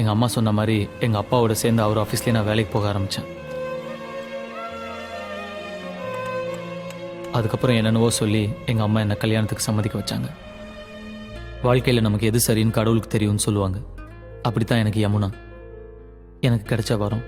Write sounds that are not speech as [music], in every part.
எங்கள் அம்மா சொன்ன மாதிரி எங்கள் அப்பாவோட சேர்ந்து அவர் ஆஃபீஸ்லேயே நான் வேலைக்கு போக ஆரம்பித்தேன் அதுக்கப்புறம் என்னென்னவோ சொல்லி எங்கள் அம்மா என்னை கல்யாணத்துக்கு சம்மதிக்க வச்சாங்க. வாழ்க்கையில் நமக்கு எது சரின்னு கடவுளுக்கு தெரியும்னு சொல்லுவாங்க. அப்படித்தான் எனக்கு யமுனா. எனக்கு கிடைச்ச வரம்.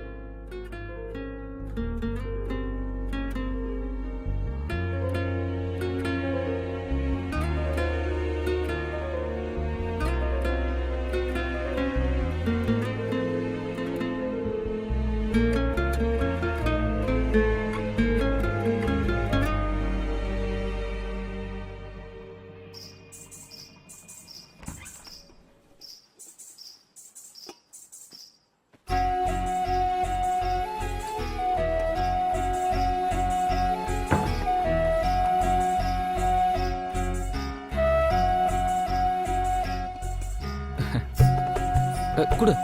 கொடு.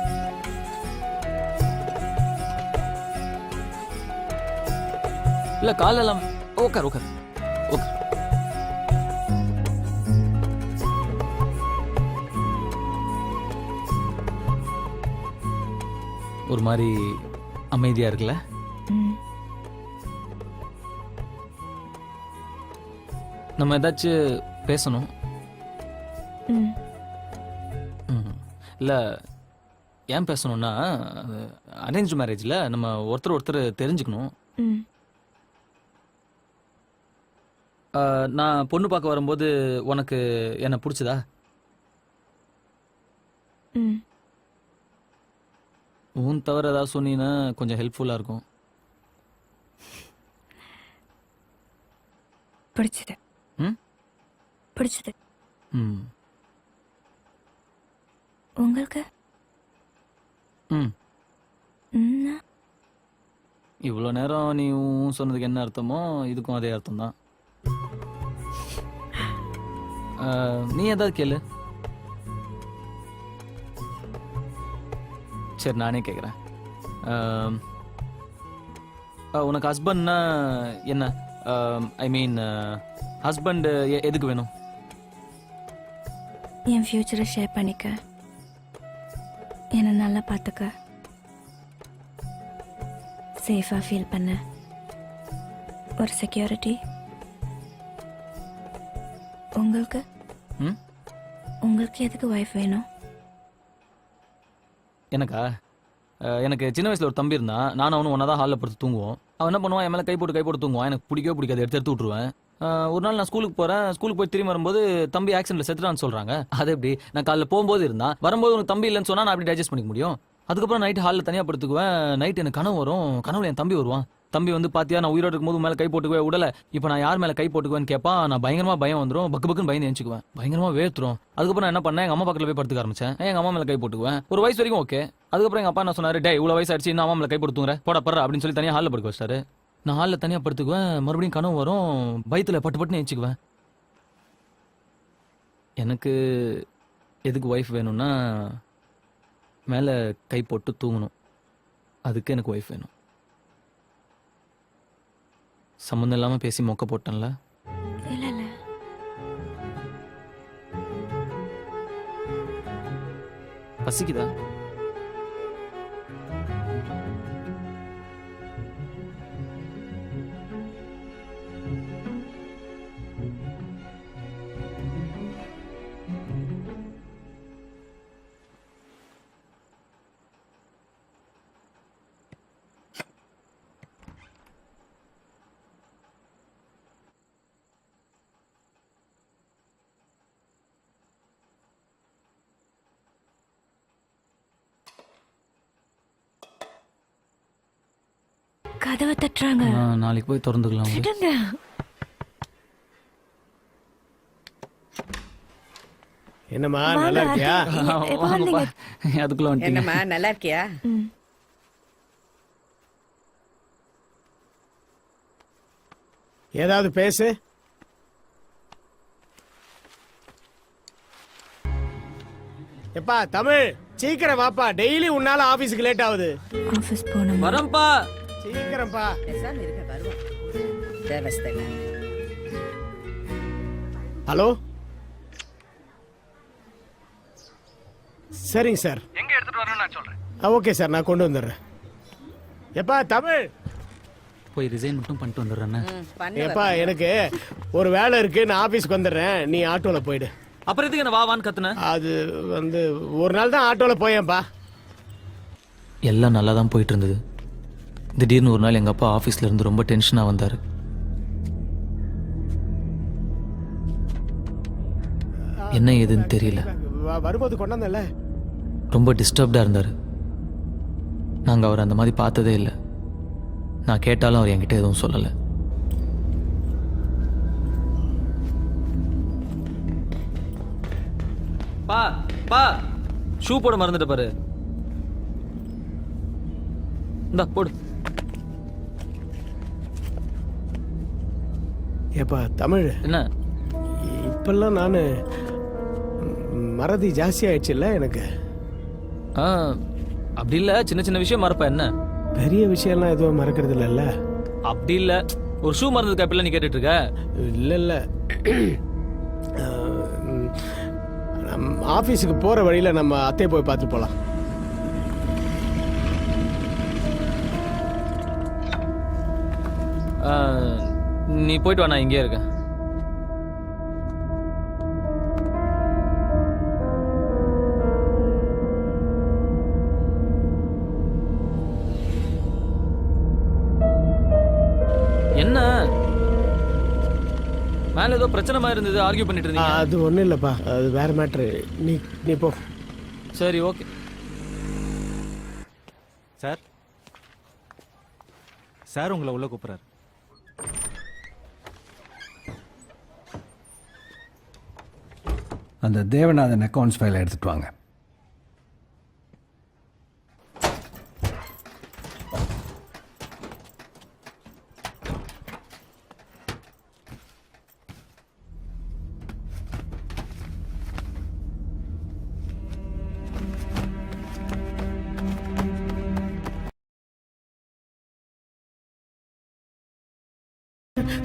இல்ல காலெல்லாம் உட்கார் உட்கார் உட்கார் ஒரு மாதிரி அமைதியா இருக்குல்ல? நம்ம ஏதாச்சும் பேசணும். இல்ல ஏன் பேசணும்னா அரேஞ்ச் மேரேஜ்ல நம்ம ஒருத்தர் ஒருத்தர் தெரிஞ்சுக்கணும். ம். அஹ், நான் பொண்ணு பார்க்க வரும்போது உனக்கு என்ன பிடிச்சதா? ம். உன் தவிர ஏதாவது சொன்னீங்கன்னா கொஞ்சம் ஹெல்ப்ஃபுல்லா இருக்கும். பிடிச்சது. ம்? பிடிச்சது. ம். உங்களுக்கு? ம்? இவ்வளோ நேரம் நீ ஊ சொன்னதுக்கு என்ன அர்த்தமோ இதுக்கும் அதே அர்த்தம் தான் நீ ஏதாவது கேளு. சரி நானே கேட்குறேன் உனக்கு ஹஸ்பண்ட்னா என்ன? ஐ மீன் ஹஸ்பண்ட் எதுக்கு வேணும்? என் ஃப்யூச்சரை ஷேர் பண்ணிக்க. என்னை நல்லா பார்த்துக்க. சேஃபாக ஃபீல் பண்ண. ஒரு செக்யூரிட்டி உங்களுக்கு? உங்களுக்கு எதுக்கு ஒய்ஃப் வேணும்? எனக்கா? எனக்கு சின்ன வயசுல ஒரு தம்பி இருந்தான். நானும் அவனும் ஒன்றா தான் ஹாலில் படுத்து தூங்குவோம். அவன் என்ன பண்ணுவான்? என் மேலே கை போட்டு கை போட்டு தூங்குவான். எனக்கு பிடிக்கவே பிடிக்காது. எடுத்து எடுத்து விட்ருவேன் ஒரு நாள் நான் ஸ்கூலுக்கு போறேன். ஸ்கூலுக்கு போய் திரும்பி வரும்போது தம்பி ஆக்சிடென்ட்ல செத்துட்டான்னு சொல்றாங்க. அது எப்படி? நான் காலைல போகும்போது இருந்தான் வரும்போது உனக்கு தம்பி இல்லைன்னு சொன்னா நான் அப்படி டைஜஸ்ட் பண்ணிக்க முடியும்? அதுக்கப்புறம் நைட் ஹாலில் தனியாக படுத்துக்குவேன். நைட் எனக்கு கனவு வரும். கனவுல என் தம்பி வருவான். தம்பி வந்து பாத்தியா நான் உயிரோடு இருக்கும்போது மேலே கை போட்டுக்குவே உடல இப்போ நான் யார் மேலே கை போட்டுக்குவேன்னு கேட்பான் நான் பயங்கரமா பயம் வந்துரும். பக்கு பக்குன்னு பயந்து எழுச்சிக்குவேன் பயங்கரமா வேத்துரும் அதுக்கப்புறம் நான் என்ன பண்ணேன்? எங்க அம்மா பக்கத்துல போய் படுத்துக்க ஆரம்பிச்சேன். எங்க அம்மா மேல கை போட்டுக்குவேன். ஒரு வயசு வரைக்கும் ஓகே அதுக்கப்புறம் எங்க அப்பா என்ன சொன்னாரு? டே இவ்வளவு வயசு ஆயிடுச்சு இன்னும் அம்மா மேல கை போட்டுங்கிற போட படுற அப்படின்னு சொல்லி தனியா ஹாலில் படுக்க வச்சாரு நான் ஹாலில் தனியா படுத்துக்குவேன். மறுபடியும் கனவு வரும். பயத்துல பட்டு பட்டுன்னு எழுச்சிக்குவேன் எனக்கு எதுக்கு ஒய்ஃப் வேணும்னா மேலே கை போட்டு தூங்கணும். அதுக்கு எனக்கு ஒய்ஃப் வேணும். சம்மந்தம் இல்லாமல் பேசி மொக்க போட்டேன்ல. பசிக்குதா? கதவை தட்டுறாங்க. நான் நாளைக்கு போய் திறந்துக்கலாம். விடுங்க என்னம்மா நல்லா இருக்கியா? அதுக்குள்ள வந்துட்டீங்க. என்னம்மா நல்லா இருக்கியா? ஏதாவது பேசு. எப்பா தமிழ் சீக்கிரம் வாப்பா. டெய்லி உன்னால ஆபீஸ்க்கு லேட் ஆகுது. ஆஃபீஸ் போகணும். வரம்பா சீக்கிரம்ப்பா பேசாம இருக்க வருவோம். தேவஸ்தை ஹலோ? சரிங்க சார். எங்க எடுத்துட்டு வரணும் நான் சொல்றேன். Okay sir. நான் கொண்டு வந்துடுறேன். எப்பா தமிழ்! போய் ரிசைன் மட்டும் பண்ணிட்டு வந்துடுறேண்ணே பண்ணு எப்பா எனக்கு ஒரு வேலை இருக்கு. நான் ஆபீஸ்க்கு வந்துடுறேன். நீ ஆட்டோல போயிடு. அப்புறம் எதுக்கு என்ன வா வான்னு கத்துன? அது வந்து ஒரு நாள் தான் ஆட்டோல போயேன்ப்பா. எல்லாம் நல்லா தான் போயிட்டு இருந்தது. திடீர்னு ஒரு நாள் எங்கள் அப்பா ஆஃபீஸில் இருந்து ரொம்ப டென்ஷனாக வந்தார். என்ன ஏதுன்னு தெரியல. வரும்போது கொண்டாந்தல ரொம்ப டிஸ்டர்ப்டாக இருந்தார். நாங்கள் அவர் அந்த மாதிரி பார்த்ததே இல்லை. நான் கேட்டாலும் அவர் என்கிட்ட எதுவும் சொல்லலை. பா பா ஷூ போட மறந்துட்ட பாரு. இந்தா போடு. ஏப்பா தமிழ். என்ன? இப்பெல்லாம் நான் மறதி ஜாஸ்தி ஆயிடுச்சுல்ல எனக்கு. ஆ அப்படி இல்லை சின்ன சின்ன விஷயம் மறப்பேன் என்ன? பெரிய விஷயம்லாம் எதுவும் மறக்கிறது இல்லைல்ல அப்படி இல்லை. ஒரு ஷூ மறந்ததுக்கு அப்படிலாம் நீ கேட்டுட்டு இருக்க இல்லை. இல்லை ஆஃபீஸுக்கு போகிற வழியில் நம்ம அத்தையை போய் பார்த்துட்டு போகலாம் ஆ, நீ போயிட்டு வா நான் இங்கே இருக்கேன். என்ன? மேல ஏதோ பிரச்சனை மாதிரி இருந்தது ஆர்கியூ பண்ணிட்டு இருந்தீங்க. அது ஒன்றும் இல்லைப்பா அது வேற மேட்ரு நீ நீ போ. சரி ஓகே சார் சார் உங்களை உள்ள கூப்பிட்றாரு. அந்த தேவநாதன் அக்கௌண்ட்ஸ் ஃபைலை எடுத்துட்டு வாங்க.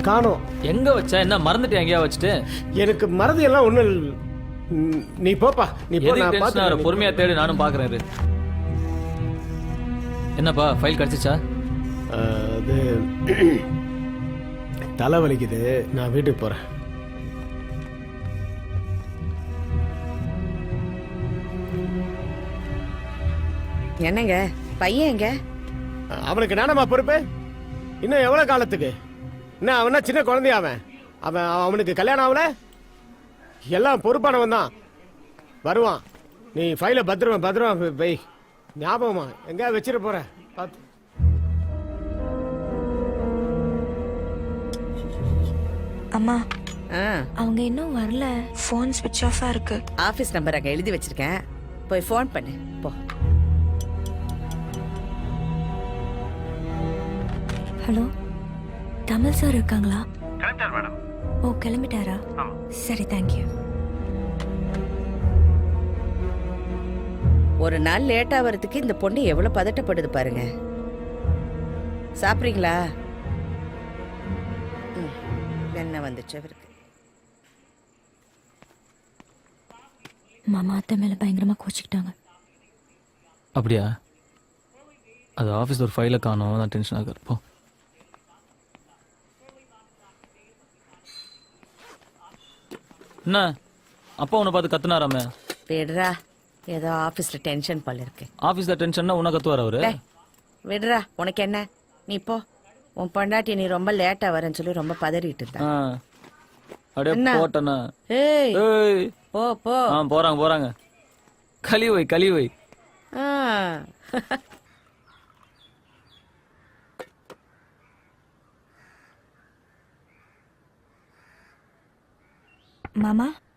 காணோம். எங்க வச்ச என்ன? மறந்துட்டு எங்கேயா வச்சுட்டு? எனக்கு மறதி எல்லாம் ஒன்றும் நீ போப்பா நீ போ நான் பார்த்து பொறுமையா தேடி நானும் பாக்குறேன். என்னப்பா ஃபைல் கிடைச்சிச்சா? அது [clears throat] தலை வலிக்குது. நான் வீட்டுக்கு போகிறேன் என்னங்க? பையன் எங்க? அவனுக்கு நானம்மா பொறுப்பு? இன்னும் எவ்வளோ காலத்துக்கு? என்ன அவனா சின்ன குழந்தையா அவன்? அவன் அவனுக்கு கல்யாணம் ஆகல? எல்லாம் பொறுப்பானவன் தான். வருவான். நீ ஃபைலை பத்திரமா பத்திரமா வை ஞாபகமா எங்க வச்சிட போற? பார்த்து அம்மா ஆ. அவங்க இன்னும் வரல. ஃபோன் ஸ்விட்ச் ஆஃபா இருக்கு. ஆபீஸ் நம்பர் அங்க எழுதி வச்சிருக்கேன். போய் ஃபோன் பண்ணு. போ. ஹலோ தமிழ் சார் இருக்காங்களா? கிளம்பிட்டார் மேடம் ஓ கிளம்பிட்டாரா. சரி தேங்க்யூ ஒரு நாள் லேட்டா வரதுக்கு இந்த பொண்ணு எவ்வளவு பதட்டப்படுது பாருங்க. சாப்பிட்றீங்களா? ம், என்ன வந்துச்சு அவருக்கு. மாமா அத்தை மேல பயங்கரமா கோச்சிக்கிட்டாங்க. அப்படியா? அது ஆஃபீஸ் ஒரு ஃபைலை காணோம் தான் டென்ஷன் ஆகுது. என்ன? அப்பா உன்னை பார்த்து கத்துனாராமே? விடுறா. ஏதோ ஆபீஸ்ல டென்ஷன் போல இருக்கு. ஆஃபீஸில் டென்ஷன்னா உன்னை கத்துவார்? அவரு டேய், விடுறா. உனக்கு என்ன? நீ போ. உன் பொண்டாட்டி நீ ரொம்ப லேட்டா வரேன்னு சொல்லி ரொம்ப பதறிட்டு இருந்தா. ஆ. அப்படியே என்ன? போட்டேண்ணா. ஏய். ஏய். போ போ. ஆ போறாங்க போறாங்க. களி வை களி வை. ஆ. [laughs] மாமா வாரம்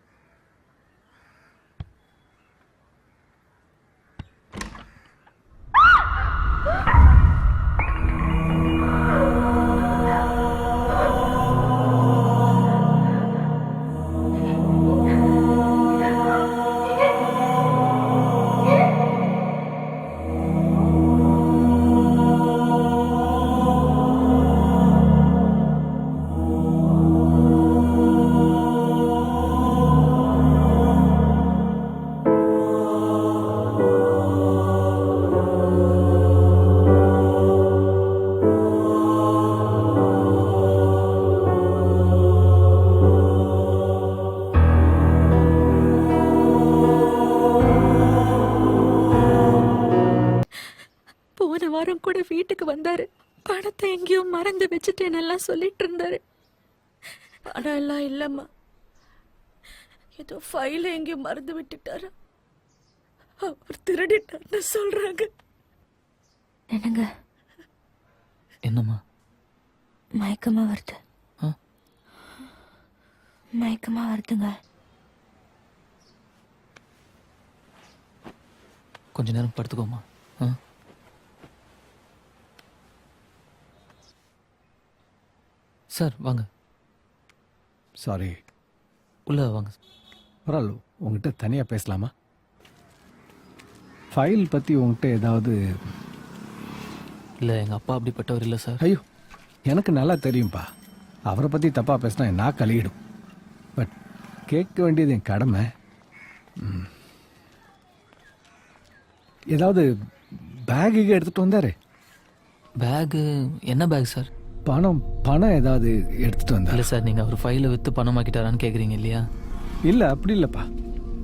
வீட்டுக்கு வந்தாரு. பணத்தை எங்கேயோ மறந்து வச்சுட்டேன்னு எல்லாம் சொல்லிட்டு இருந்தாரு. ஆனா எல்லாம் இல்லம்மா. ஏதோ ஃபைல எங்கேயோ மறந்து விட்டுட்டாரு. அவர் திருடிட்டார்னு சொல்றாங்க. என்னங்க? என்னம்மா? மயக்கமா வருது. ஆ? மயக்கமா வருதுங்க. கொஞ்ச நேரம் படுத்துக்கோமா ஆ. சார் வாங்க. சாரி உள்ள வாங்க. பரவாயில்ல உங்ககிட்ட தனியாக பேசலாமா? ஃபைல் பற்றி உங்ககிட்ட ஏதாவது? இல்லை எங்கள் அப்பா அப்படிப்பட்டவர் இல்லை சார். ஐயோ எனக்கு நல்லா தெரியும்ப்பா அவரை பற்றி தப்பாக பேசினா என் நாக்கு கழுகிடும் பட் கேட்க வேண்டியது என் கடமை. ம். ஏதாவது பேகுக்கு எடுத்துகிட்டு வந்தாரு? பேகு என்ன பேக் சார்? பணம் பணம் ஏதாவது எடுத்துகிட்டு வந்தாரு இல்லை சார் நீங்கள் அவர் ஃபைலை விற்று பணமாக்கிட்டாரான்னு கேட்குறீங்க இல்லையா? இல்லை அப்படி இல்லைப்பா.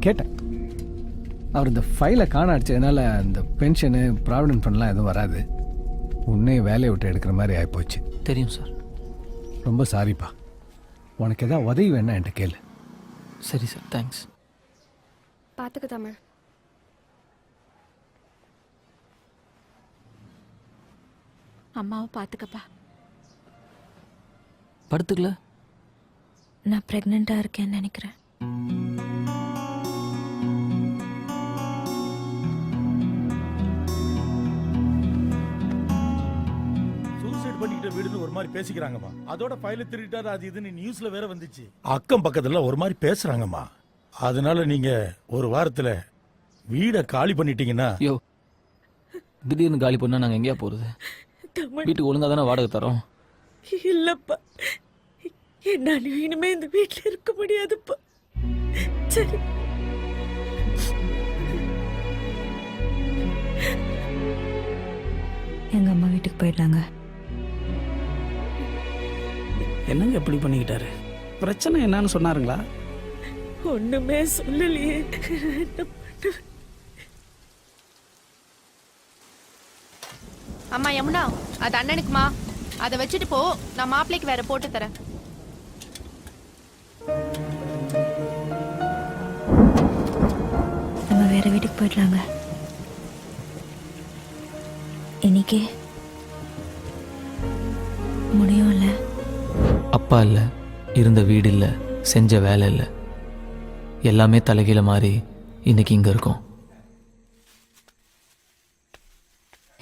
கேட்டேன். அவர் இந்த ஃபைலை காண அடிச்சதுனால இந்த பென்ஷனு ப்ராவிடன்ட் ஃபண்ட்லாம் எதுவும் வராது. உன்னே வேலையை விட்டு எடுக்கிற மாதிரி ஆகிப்போச்சு தெரியும் சார். ரொம்ப சாரிப்பா. உனக்கு ஏதாவது உதவி வேணா என்கிட்ட கேளு. சரி சார் தேங்க்ஸ் பாத்துக்க தமிழ். அம்மாவை பாத்துக்கப்பா. படுத்துக்கல? நான் பிரெக்னெண்டா இருக்கேன்னு நினைக்கிறேன். சூசைட் பண்ணிக்கிட்ட வீடுன்னு ஒரு மாதிரி பேசிக்கிறாங்கம்மா. அதோட ஃபைல திருட்டாரு அது இதுன்னு நியூஸ்ல வேற வந்துச்சு. அக்கம் பக்கத்துல ஒரு மாதிரி பேசுறாங்கம்மா. அதனால நீங்க ஒரு வாரத்துல வீட காலி பண்ணிட்டீங்கன்னா யோ திடீர்னு காலி பண்ணால் நாங்கள் எங்கேயா போகிறது தமிழ் வீட்டுக்கு ஒழுங்காக தானே வாடகை தரோம். இல்லப்பா. என்னால இனிமே இந்த வீட்ல இருக்க முடியாதுப்பா. சரி. எங்க அம்மா வீட்டுக்கு போயிடலாங்க என்னங்க இப்படி பண்ணிக்கிட்டாரு? பிரச்சனை என்னன்னு சொன்னாருங்களா? ஒண்ணுமே சொல்லலையே. என்ன? அம்மா யமுனா அது அண்ணனுக்குமா? அதை வச்சுட்டு போ. நான் மாப்பிள்ளைக்கு வேற போட்டு தரேன். நம்ம வேற வீட்டுக்கு போயிடலாங்க. இன்னைக்கு முடியும்ல அப்பா இல்லை இருந்த வீடு இல்லை செஞ்ச வேலை இல்லை. எல்லாமே தலைகீழ மாறி இன்னைக்கு இங்கே இருக்கோம்.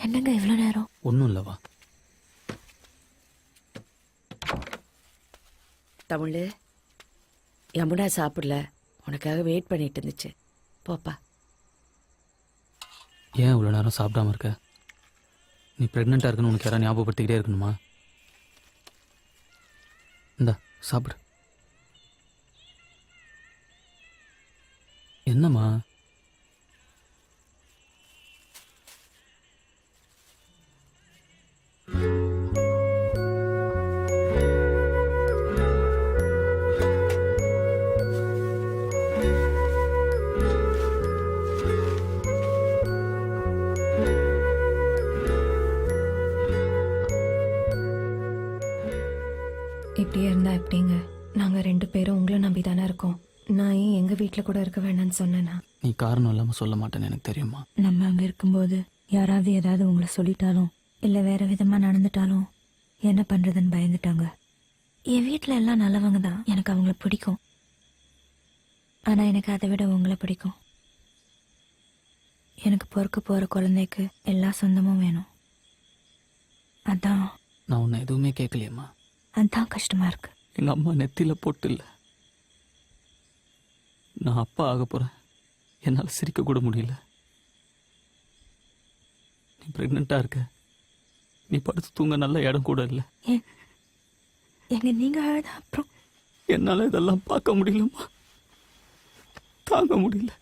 என்னங்க இவ்வளோ நேரம்? ஒன்றும் இல்லைவா தமிழ். யமுனா சாப்பிடல. உனக்காக வெயிட் பண்ணிட்டு இருந்துச்சு. போப்பா. ஏன் இவ்வளோ நேரம் சாப்பிடாம இருக்க? நீ ப்ரெக்னெண்ட்டாக இருக்குன்னு உனக்கு யாராவது ஞாபகப்படுத்திக்கிட்டே இருக்கணுமா? இந்தா சாப்பிடு. என்னம்மா? இப்படியே இருந்தா எப்படிங்க? நாங்க ரெண்டு பேரும் உங்களை நம்பி தானே இருக்கோம். நான் ஏன் எங்க வீட்ல கூட இருக்க வேணாம்னு சொன்னேன்னா நீ காரணம் இல்லாமல் சொல்ல மாட்டேன்னு எனக்கு தெரியுமா? நம்ம அங்க இருக்கும்போது யாராவது ஏதாவது உங்களை சொல்லிட்டாலும் இல்ல வேற விதமா நடந்துட்டாலும் என்ன பண்றதுன்னு பயந்துட்டாங்க. என் வீட்ல எல்லாம் நல்லவங்க தான். எனக்கு அவங்கள பிடிக்கும். ஆனா எனக்கு அதை விட உங்களை பிடிக்கும். எனக்கு பொறுக்க போற குழந்தைக்கு எல்லா சொந்தமும் வேணும். அதான். நான் உன்னை எதுவுமே கேட்கலையம்மா. அதான் கஷ்டமா இருக்கு. எங்கள் அம்மா நெத்தியில் போட்டு இல்லை நான் அப்பா ஆக போகிறேன் என்னால் சிரிக்க கூட முடியல. நீ ப்ரெக்னெண்ட்டாக இருக்க. நீ படுத்து தூங்க நல்ல இடம் கூட இல்லை. எங்க நீங்க அழுத அப்புறம்? என்னால் இதெல்லாம் பார்க்க முடியலம்மா. தாங்க முடியல.